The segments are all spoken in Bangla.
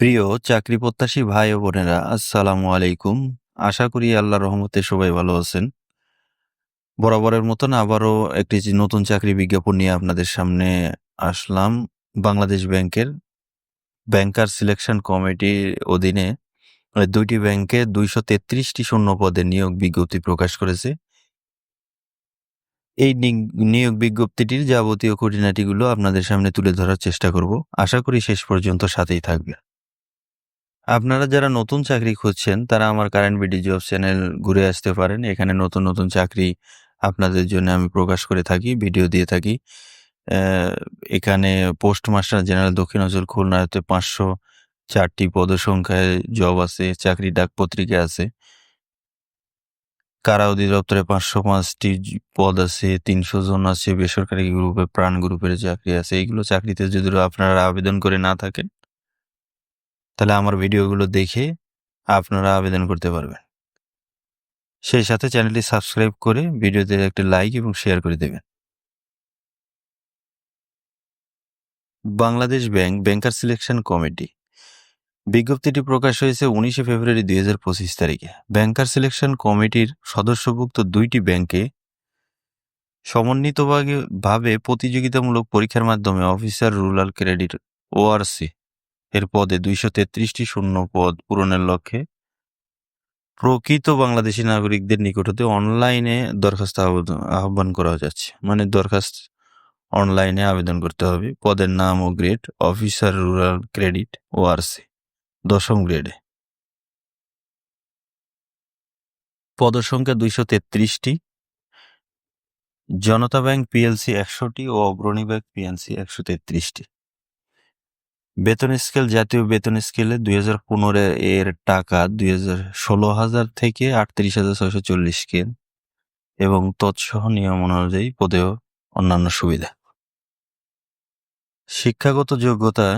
প্রিয় চাকরি প্রত্যাশী ভাই ও বোনেরা, আসসালামু আলাইকুম। আশা করি আল্লাহর রহমতে সবাই ভালো আছেন। বরাবরের মতন আবারও একটি নতুন চাকরি বিজ্ঞাপন নিয়ে আপনাদের সামনে আসলাম বাংলাদেশ ব্যাংকের ব্যাংকার সিলেকশন কমিটির অধীনে। দুইটি ব্যাংকে দুইশো তেত্রিশটি শূন্য পদে নিয়োগ বিজ্ঞপ্তি প্রকাশ করেছে। এই নিয়োগ বিজ্ঞপ্তিটির যাবতীয় খুঁটিনাটিগুলো আপনাদের সামনে তুলে ধরার চেষ্টা করব। আশা করি শেষ পর্যন্ত সাথেই থাকবে আপনারা যারা নতুন চাকরি খুঁজছেন, তারা আমার কারেন্ট বিডি জব চ্যানেল ঘুরে আসতে পারেন। এখানে নতুন নতুন চাকরি আপনাদের জন্য আমি প্রকাশ করে থাকি ভিডিও দিয়ে থাকি। এখানে পোস্ট মাস্টার জেনারেল দক্ষিণ অঞ্চল খুলনাতে পাঁচশো চারটি পদসংখ্যায় জব আছে, চাকরি ডাক পত্রিকা আছে। কারা অধিদপ্তরে পাঁচশো পাঁচটি পদ আছে, তিনশো জন আছে, বেসরকারি গ্রুপে প্রাণ গ্রুপের চাকরি আছে। এইগুলো চাকরিতে যদি আপনারা আবেদন করে না থাকেন তাহলে আমার ভিডিওগুলো দেখে আপনারা আবেদন করতে পারবেন। সেই সাথে চ্যানেলটি সাবস্ক্রাইব করে ভিডিওতে একটি লাইক এবং শেয়ার করে দেবেন। Bangladesh bank, banker selection committee. বিজ্ঞপ্তিটি প্রকাশ হয়েছে উনিশে ফেব্রুয়ারি দুই হাজার পঁচিশ তারিখে। ব্যাংকার সিলেকশন কমিটির সদস্যভুক্ত দুইটি ব্যাংকে সমন্বিতভাবে ভাবে প্রতিযোগিতামূলক পরীক্ষার মাধ্যমে অফিসার রুরাল ক্রেডিট, ওআরসি এর পদে দুইশো তেত্রিশটি শূন্য পদ পূরণের লক্ষ্যে প্রকৃত বাংলাদেশি নাগরিকদের নিকট হতে অনলাইনে দরখাস্ত আহ্বান করা যাচ্ছে। মানে দরখাস্ত অনলাইনে আবেদন করতে হবে। পদের নাম ও গ্রেড, অফিসার রুরাল ক্রেডিট ও আরসি দশম গ্রেডে। পদসংখ্যা দুইশো তেত্রিশটি। জনতা ব্যাংক পিএলসি একশোটি ও অগ্রণী ব্যাংক পিএনসি একশো তেত্রিশটি। বেতন স্কেল, জাতীয় বেতন স্কেলে দুই হাজার পনেরো এর টাকা দুই হাজার ষোলো হাজার থেকে আটত্রিশ হাজার ছয়শো চল্লিশ কেন এবং তৎসহ নিয়ম অনুযায়ী পদেও অন্যান্য সুবিধা। শিক্ষাগত যোগ্যতা,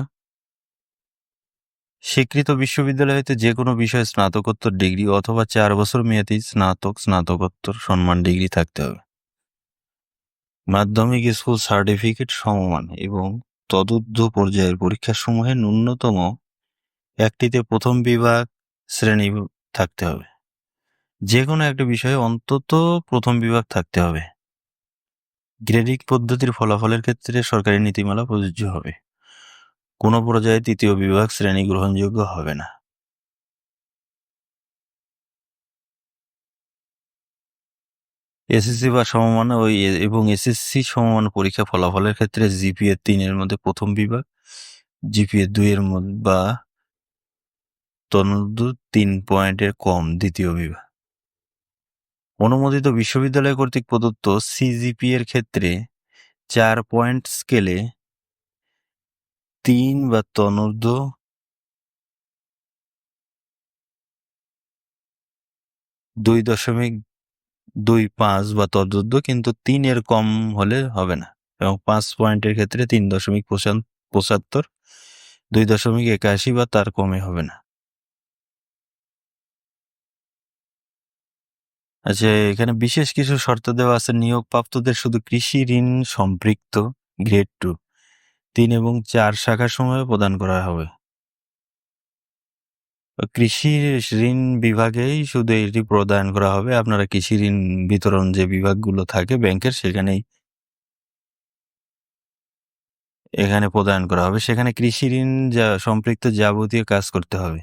স্বীকৃত বিশ্ববিদ্যালয় হতে যে কোনো বিষয়ে স্নাতকোত্তর ডিগ্রি অথবা চার বছর মেয়াদী স্নাতক স্নাতকোত্তর সম্মান ডিগ্রি থাকতে হবে। মাধ্যমিক স্কুল সার্টিফিকেট সমমান এবং তদুর্ধ পর্যায়ের পরীক্ষাসমূহে ন্যূনতম একটিতে প্রথম বিভাগ শ্রেণি থাকতে হবে। যে কোনো একটি বিষয়ে অন্তত প্রথম বিভাগ থাকতে হবে। গ্রেডিং পদ্ধতির ফলাফলের ক্ষেত্রে সরকারি নীতিমালা প্রযোজ্য হবে। কোনো পর্যায়ে তৃতীয় বিভাগ শ্রেণি গ্রহণযোগ্য হবে না। এসএসসি বা সমমান ওই এবং এসএসসি সমমান পরীক্ষা ফলাফলের ক্ষেত্রে জিপিএ তিনের মধ্যে প্রথম বিভাগ জিপিএ দুইয়ের মধ্যে বা তন্মধ্য তিন পয়েন্টের কম দ্বিতীয় বিভাগ। অনুমোদিত বিশ্ববিদ্যালয় কর্তৃক প্রদত্ত সিজিপি এর ক্ষেত্রে চার পয়েন্ট স্কেলে তিন বা তনূর্ধ্ব দুই দশমিক দুই পাঁচ বা তদুর্ধ্ব কিন্তু তিনের কম হলে হবে না। এবং পাঁচ পয়েন্টের ক্ষেত্রে তিন দশমিক পঁচাত্তর, দুই দশমিক একাশি বা তার কমে হবে না। আচ্ছা এখানে বিশেষ কিছু শর্ত দেওয়া আছে। নিয়োগপ্রাপ্তদের শুধু কৃষি ঋণ সম্পৃক্ত গ্রেড টু তিন এবং চার শাখার সময় প্রদান করা হবে। কৃষি ঋণ বিভাগেই শুধু এটি প্রদান করা হবে। আপনারা কৃষি ঋণ বিতরণ যে বিভাগগুলো থাকে ব্যাংকের সেখানেই এখানে প্রদান করা হবে। সেখানে কৃষি ঋণ যা, সম্পৃক্ত যাবতীয় কাজ করতে হবে।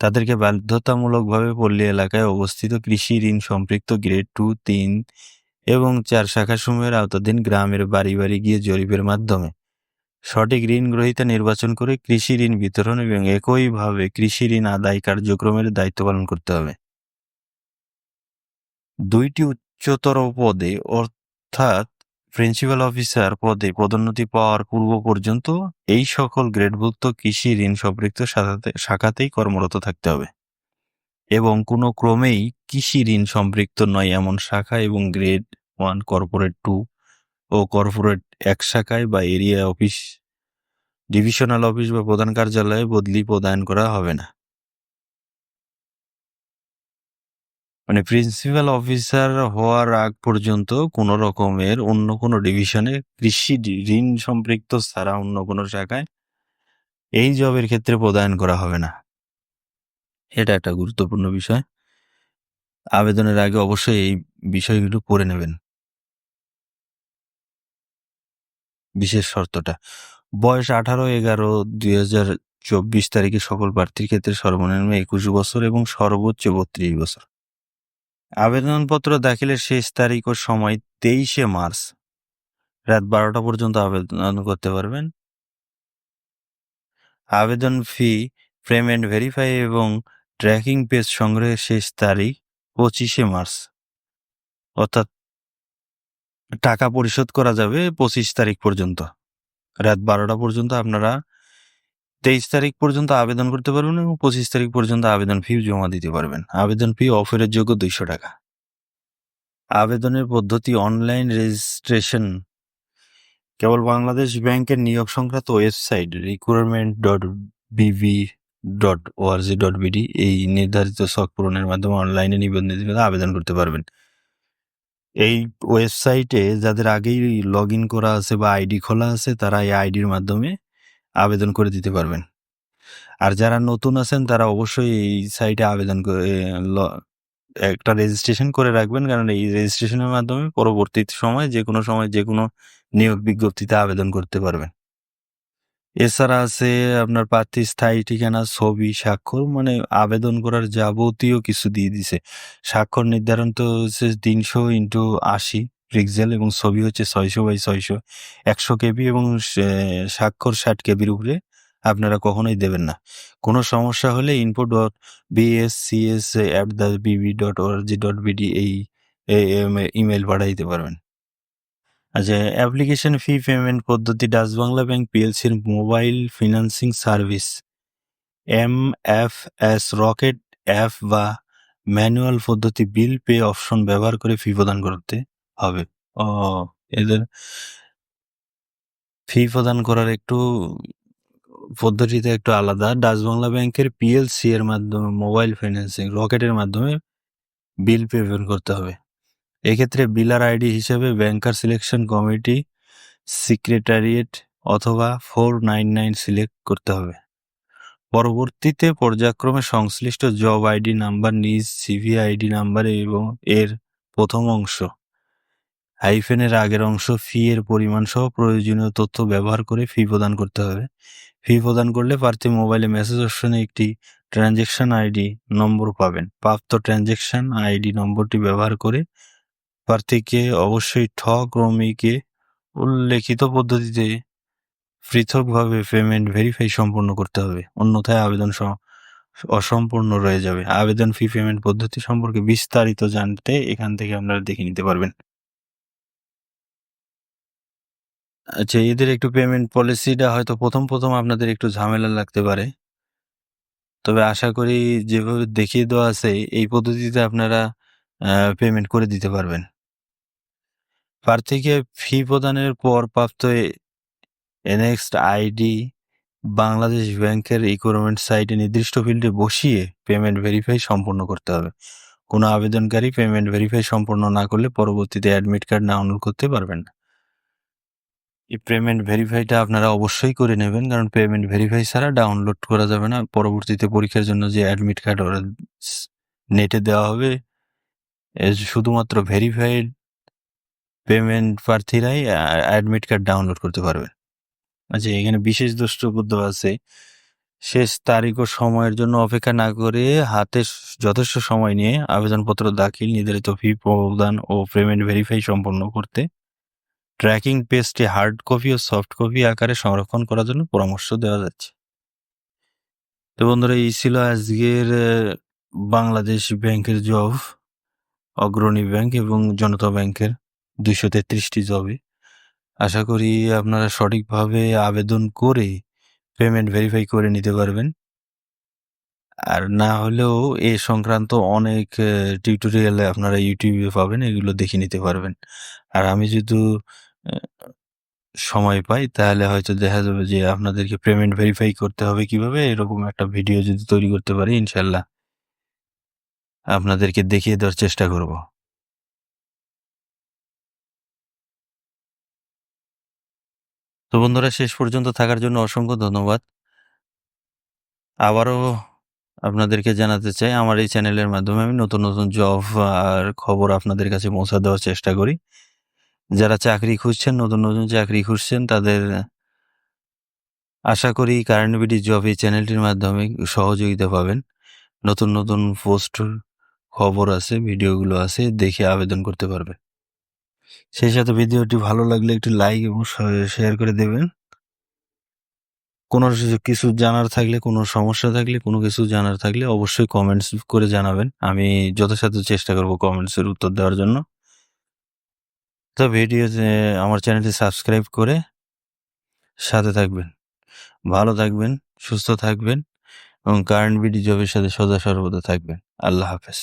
তাদেরকে বাধ্যতামূলকভাবে পল্লী এলাকায় অবস্থিত কৃষি ঋণ সম্পৃক্ত গ্রেড টু, তিন এবং চার শাখাসমূহের আওতাধীন গ্রামের বাড়ি বাড়ি গিয়ে জরিপের মাধ্যমে সঠিক ঋণ গ্রহীতা নির্বাচন করে কৃষি ঋণ বিতরণ এবং একইভাবে কৃষি ঋণ আদায় কার্যক্রমের দায়িত্ব পালন করতে হবে। দুইটি উচ্চতর পদে, অর্থাৎ প্রিন্সিপাল অফিসার পদে পদোন্নতি পাওয়ার পূর্ব পর্যন্ত এই সকল গ্রেডভুক্ত কৃষি ঋণ সম্পৃক্ত শাখাতে- শাখাতেই কর্মরত থাকতে হবে। এবং কোনো ক্রমেই কৃষি ঋণ সম্পৃক্ত নয় এমন শাখা এবং গ্রেড ওয়ান কর্পোরেট টু ও কর্পোরেট এক শাখায় বা এরিয়া অফিস, ডিভিশনাল অফিস বা প্রধান কার্যালয়ে বদলি প্রদান করা হবে না। মানে প্রিন্সিপাল অফিসার হওয়ার আগ পর্যন্ত কোনো রকমের অন্য কোনো ডিভিশনে কৃষি ঋণ সম্পৃক্ত ছাড়া অন্য কোনো শাখায় এই জবের ক্ষেত্রে প্রদান করা হবে না। এটা একটা গুরুত্বপূর্ণ বিষয়। আবেদনের আগে অবশ্যই এই বিষয়গুলো পড়ে নেবেন। বিশেষ শর্তটা। বয়স আঠারো, এগারো, দুই হাজার চব্বিশ তারিখে সকল প্রার্থীর ক্ষেত্রে সর্বনিম্ন একুশ বছর এবং সর্বোচ্চ বত্রিশ বছর। আবেদনপত্র দাখিলের শেষ তারিখ ও সময় তেইশে মার্চ। রাত বারোটা পর্যন্ত আবেদন করতে পারবেন। আবেদন ফি পেমেন্ট ভেরিফাই এবং ট্র্যাকিং পেজ সংগ্রহের শেষ তারিখ পঁচিশে মার্চ। অর্থাৎ টাকা পরিশোধ করা যাবে পঁচিশ তারিখ পর্যন্ত। রাত বারোটা পর্যন্ত আপনারা তেইশ তারিখ পর্যন্ত আবেদন করতে পারবেন এবং পঁচিশ তারিখ পর্যন্ত আবেদন ফি জমা দিতে পারবেন। আবেদন ফি অফারের যোগ্য দুইশো টাকা। আবেদনের পদ্ধতি অনলাইন রেজিস্ট্রেশন কেবল বাংলাদেশ ব্যাংকের নিয়োগ সংক্রান্ত website recruitment dot BB dot ORG dot BD এই নির্ধারিত শখ পূরণের মাধ্যমে অনলাইনে নিবন্ধিত আবেদন করতে পারবেন। এই ওয়েবসাইটে যাদের আগেই লগ ইন করা আছে বা আইডি খোলা আছে, তারা এই আইডির মাধ্যমে আবেদন করে দিতে পারবেন। আর যারা নতুন আছেন, তারা অবশ্যই এই সাইটে আবেদন করে একটা রেজিস্ট্রেশন করে রাখবেন। কারণ এই রেজিস্ট্রেশনের মাধ্যমে পরবর্তী সময় যে কোনো সময় যে কোনো নিয়োগ বিজ্ঞপ্তিতে আবেদন করতে পারবেন। এছাড়া আছে আপনার প্রার্থী স্থায়ী ঠিকানা, ছবি, স্বাক্ষর মানে আবেদন করার যাবতীয় কিছু দিয়ে দিছে। স্বাক্ষর নির্ধারণ তো হচ্ছে তিনশো ইন্টু আশি পিক্সেল এবং ছবি হচ্ছে ছয়শো বাই ছয়শো। একশো কেবি এবং স্বাক্ষর ষাট কেবির উপরে আপনারা কখনোই দেবেন না। কোনো সমস্যা হলে info dot BSCS at the BB dot ORG dot BD এই ইমেল পাঠাইতে পারবেন। আচ্ছা অ্যাপ্লিকেশন ফি পেমেন্ট পদ্ধতি Dutch Bangla bank পিএলসির mobile financing service M F S Rocket app বা ম্যানুয়াল পদ্ধতি বিল পে অপশন ব্যবহার করে ফি প্রদান করতে হবে। ও, এদের ফি প্রদান করার একটু পদ্ধতিতে একটু আলাদা। ডাচ বাংলা ব্যাংকের পিএলসি এর মাধ্যমে, মোবাইল ফাইন্যান্সিং রকেটের মাধ্যমে বিল পেমেন্ট করতে হবে। এক্ষেত্রে বিলার আইডি হিসেবে ব্যাংকার সিলেকশন কমিটি, সিক্রেটারিয়েট অথবা ফোর নাইন নাইন সিলেক্ট করতে হবে। পরবর্তীতে পর্যায়ক্রমে সংশ্লিষ্ট জব আইডি নাম্বার, নিজ সিভি আইডি নাম্বার এবং এর প্রথম অংশ, হাইফেনের আগের অংশ, ফি এর পরিমাণ সহ প্রয়োজনীয় তথ্য ব্যবহার করে ফি প্রদান করতে হবে। ফি প্রদান করলে প্রার্থী মোবাইলে মেসেজ অপশনে একটি ট্রানজেকশন আইডি নম্বর পাবেন। প্রাপ্ত ট্রানজেকশন আইডি নম্বরটি ব্যবহার করে প্রার্থীকে অবশ্যই ঠ ক্রমিকে উল্লেখিত পদ্ধতিতে পৃথকভাবে পেমেন্ট ভেরিফাই সম্পন্ন করতে হবে। অন্যথায় আবেদন অসম্পূর্ণ রয়ে যাবে। আবেদন ফি পেমেন্ট পদ্ধতি সম্পর্কে বিস্তারিত জানতে এখান থেকে আপনারা দেখে নিতে পারবেন। আচ্ছা এদের একটু পেমেন্ট পলিসিটা হয়তো প্রথম প্রথম আপনাদের একটু ঝামেলা লাগতে পারে। তবে আশা করি যেভাবে দেখিয়ে দেওয়া আছে, এই পদ্ধতিতে আপনারা পেমেন্ট করে দিতে পারবেন। প্রার্থীকে ফি প্রদানের পর প্রাপ্ত এনএক্সট আইডি বাংলাদেশ ব্যাংকের ইকুইপমেন্ট সাইটে নির্দিষ্ট ফিল্ডে বসিয়ে পেমেন্ট ভেরিফাই সম্পন্ন করতে হবে। কোনো আবেদনকারী পেমেন্ট ভেরিফাই সম্পন্ন না করলে পরবর্তীতে অ্যাডমিট কার্ড ডাউনলোড করতে পারবেন না। এই পেমেন্ট ভেরিফাইটা আপনারা অবশ্যই করে নেবেন, কারণ পেমেন্ট ভেরিফাই ছাড়া ডাউনলোড করা যাবে না। পরবর্তীতে পরীক্ষার জন্য যে অ্যাডমিট কার্ড ওরা নেটে দেওয়া হবে শুধুমাত্র ভেরিফাইড পেমেন্ট প্রার্থীরাই অ্যাডমিট কার্ড ডাউনলোড করতে পারবেন আচ্ছা এখানে বিশেষ দ্রষ্টব্য আছে। শেষ তারিখ ও সময়ের জন্য অপেক্ষা না করে হাতে যথেষ্ট সময় নিয়ে আবেদনপত্র দাখিল, নির্ধারিত ফি প্রদান ও পেমেন্ট ভেরিফাই সম্পন্ন করতে ট্র্যাকিং পেজটি হার্ড কপি ও সফট কপি আকারে সংরক্ষণ করার জন্য পরামর্শ দেওয়া যাচ্ছে। তো বন্ধুরা, এই ছিল আজকের বাংলাদেশ ব্যাংকের জব, অগ্রণী ব্যাংক এবং জনতা ব্যাংকের দুইশো তেত্রিশটি জবে। আশা করি আপনারা সঠিকভাবে আবেদন করে পেমেন্ট ভেরিফাই করে নিতে পারবেন। আর না হলেও এ সংক্রান্ত অনেক টিউটোরিয়াল আপনারা ইউটিউবে পাবেন, এগুলো দেখে নিতে পারবেন। আর আমি যদি সময় পাই, তাহলে হয়তো দেখা যাবে যে আপনাদেরকে পেমেন্ট ভেরিফাই করতে হবে কীভাবে, এরকম একটা ভিডিও যদি তৈরি করতে পারি, ইনশাল্লাহ আপনাদেরকে দেখিয়ে দেওয়ার চেষ্টা করব। তো বন্ধুরা, শেষ পর্যন্ত থাকার জন্য অসংখ্য ধন্যবাদ। আবারও আপনাদেরকে জানাতে চাই, আমার এই চ্যানেলের মাধ্যমে আমি নতুন নতুন জব আর খবর আপনাদের কাছে পৌঁছা দেওয়ার চেষ্টা করি। যারা চাকরি খুঁজছেন, নতুন নতুন চাকরি খুঁজছেন, তাদের আশা করি কারেন্ট বিডি জব এই চ্যানেলটির মাধ্যমে সহযোগিতা পাবেন। নতুন নতুন পোস্ট খবর আছে ভিডিওগুলো আছে, দেখে আবেদন করতে পারবে সেই সাথে ভিডিওটি ভালো লাগলে একটু লাইক এবং শেয়ার করে দেবেন। কোনো কিছু জানার থাকলে, কোনো সমস্যা থাকলে, কোনো কিছু জানার থাকলে অবশ্যই কমেন্টস করে জানাবেন। আমি যথাসাধ্য চেষ্টা করব কমেন্টসের উত্তর দেওয়ার জন্য। তো ভিডিও আমার চ্যানেলটি সাবস্ক্রাইব করে সাথে থাকবেন। ভালো থাকবেন, সুস্থ থাকবেন এবং কারেন্ট বিডি জবের সাথে সদা সর্বদা থাকবেন। আল্লাহ হাফেজ।